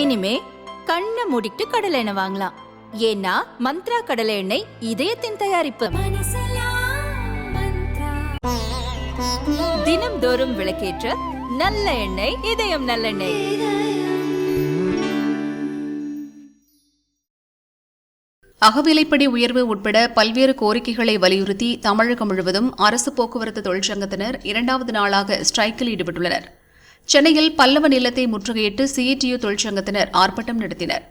இனிமே கண்ணை மூடிட்டு கடலை எண்ணெய் வாங்கலாம். ஏன்னா மந்த்ரா கடலை எண்ணெய் இதயத்தின் தயாரிப்பு. தினம்தோறும் விளக்கேற்ற நல்ல எண்ணெய் இதயம் நல்லெண்ணெய் அகவிலைப்படி உயர்வு உட்பட பல்வேறு கோரிக்கைகளை வலியுறுத்தி தமிழகம் முழுவதும் அரசு போக்குவரத்து தொழிற்சங்கத்தினர் இரண்டாவது நாளாக ஸ்ட்ரைக்கில் ஈடுபட்டுள்ளனர். சென்னையில் பல்லவ நிலத்தை முற்றுகையிட்டு சிஐடியு தொழிற்சங்கத்தினர் ஆர்ப்பாட்டம் நடத்தினர்.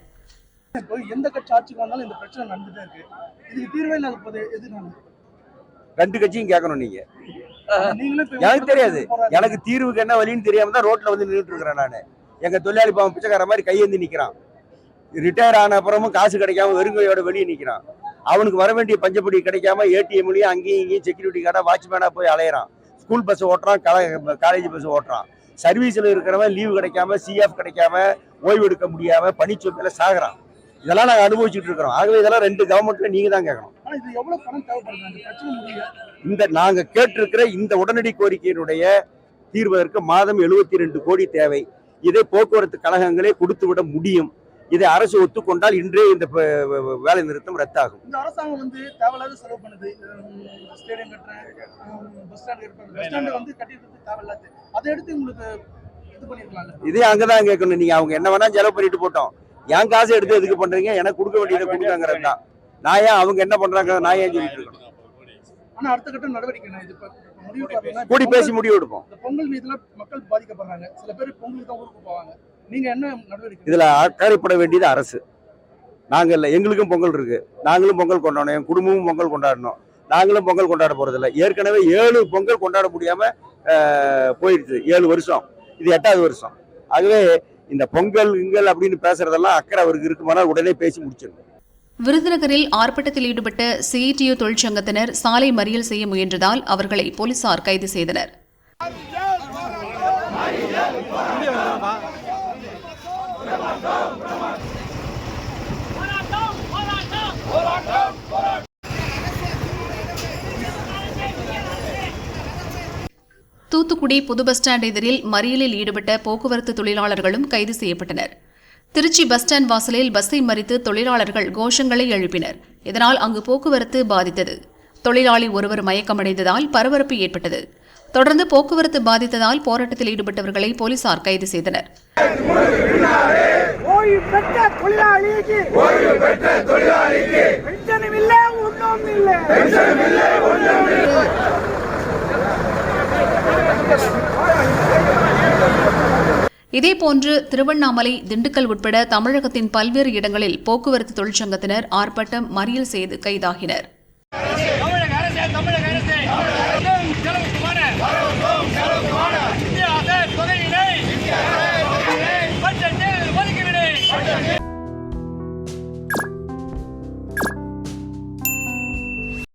எந்த கட்சி ஆட்சிக்கு வந்தாலும் இந்த பிரச்சனை நடந்துட்டே இருக்கு. இதுக்கு தீர்வே இல்லாத போது எது ரெண்டு கட்சியும் கேட்கணும் நீங்க. எனக்கு தெரியாது. எனக்கு தீர்வுக்கு என்ன வழின்னு தெரியாம தான் ரோட்ல வந்து நின்றுட்டு இருக்கிறேன் நானு. எங்க தொழிலாளி பாவம் பிச்சைக்கார மாதிரி கையேந்தி நிக்கிறான். ரிட்டையர் ஆன அப்புறமும் காசு கிடைக்காம வெறுங்கையோட வெளியே நிக்கிறான். அவனுக்கு வர வேண்டிய பஞ்சப்படி கிடைக்காம ஏடிஎம்லயும் அங்கேயும் இங்கேயும் செக்யூரிட்டி கார்டா வாட்ச்மேனா போய் அலையறான். ஸ்கூல் பஸ் ஓட்டுறான் காலேஜ் பஸ் ஓட்டுறான். சர்வீஸ்ல இருக்கிறவன் லீவு கிடைக்காம சிஎஃப் கிடைக்காம ஓய்வு எடுக்க முடியாம பணிச்சுமையில சாகுறான். இதெல்லாம் நாங்க அனுபவிச்சுட்டு இருக்கிறோம். ஆகவே இதெல்லாம் ரெண்டு கவர்மெண்ட்ல நீங்க தான் கேட்கணும். இந்த நாங்க கேட்டிருக்கிற இந்த உடனடி கோரிக்கையினுடைய தீர்வதற்கு மாதம் 72 ரெண்டு கோடி தேவை. இதை போக்குவரத்து கழகங்களே கொடுத்து விட முடியும். இதை அரசு ஒத்துக்கொண்டால் இன்றே இந்த வேலை நிறுத்தம் ரத்தாகும். இந்த அரசாங்கம் வந்து தேவையில்லாத செலவு பண்ணுது. ஸ்டேடியம் கட்டுறேன் பஸ் ஸ்டாண்ட் பஸ் ஸ்டாண்ட் வந்து கட்டிட்டு தேவையில்லாது. அதை எடுத்து உங்களுக்கு இது அங்கதான் கேட்கணும். நீங்க அவங்க என்ன வேணா செலவு பண்ணிட்டு போட்டோம். என் காசு எடுத்து எதுக்கு பண்றீங்க? எனக்கு கொடுக்க வேண்டியதை கொடுக்காங்கிறது தான். நான் ஏன் அவங்க என்ன பண்றாங்க? நான் ஏன் சொல்லிட்டு இருக்கணும் ஆனா அடுத்த கட்ட நடவடிக்கை கூடி பேசி முடிவு எடுப்போம். பொங்கல் மீதுல மக்கள் பாதிக்கப்படுறாங்க. சில பேர் பொங்கலுக்கு தான் ஊருக்கு போவாங்க. நீங்க என்ன நடவடிக்கை? இதுல அக்கறைப்பட வேண்டியது அரசு. நாங்க இல்ல எங்களுக்கும் பொங்கல் இருக்கு. நாங்களும் பொங்கல் கொண்டாடணும். என் குடும்பமும் பொங்கல் கொண்டாடணும். நாங்களும் பொங்கல் கொண்டாட போறதில்ல. ஏற்கனவே ஏழு பொங்கல் கொண்டாட முடியாம போயிடுச்சு ஏழு வருஷம். இது எட்டாவது வருஷம். ஆகவே இந்த பொங்கல் இங்கல் அப்படின்னு பேசுறதெல்லாம் அக்கறை அவருக்கு இருக்குமானால் உடனே பேசி முடிச்சிடணும். விருதுநகரில் ஆர்ப்பாட்டத்தில் ஈடுபட்ட சிஐடியு தொழிற்சங்கத்தினர் சாலை மறியல் செய்ய முயன்றதால் அவர்களை போலீசார் கைது செய்தனர். தூத்துக்குடி புது பஸ் ஸ்டாண்ட் எதிரில் மறியலில் ஈடுபட்ட போக்குவரத்து தொழிலாளர்களும் கைது செய்யப்பட்டனர். திருச்சி பஸ் ஸ்டாண்ட் வாசலில் பஸ்ஸை மறித்து தொழிலாளர்கள் கோஷங்களை எழுப்பினர். இதனால் அங்கு போக்குவரத்து பாதித்தது. தொழிலாளி ஒருவர் மயக்கமடைந்ததால் பரபரப்பு ஏற்பட்டது. தொடர்ந்து போக்குவரத்து பாதித்ததால் போராட்டத்தில் ஈடுபட்டவர்களை போலீசார் கைது செய்தனர். ஓய்வு பெற்ற தொழிலாளிக்கு ஓய்வு பெற்ற தொழிலாளிக்கு பென்ஷனும் இல்லை ஒன்றும் இல்லை பென்ஷனும் இல்லை ஒன்றும் இல்லை இதேபோன்று திருவண்ணாமலை திண்டுக்கல் உட்பட தமிழகத்தின் பல்வேறு இடங்களில் போக்குவரத்து தொழிற்சங்கத்தினர் ஆர்ப்பாட்டம் மறியல் செய்து கைதாகினர்.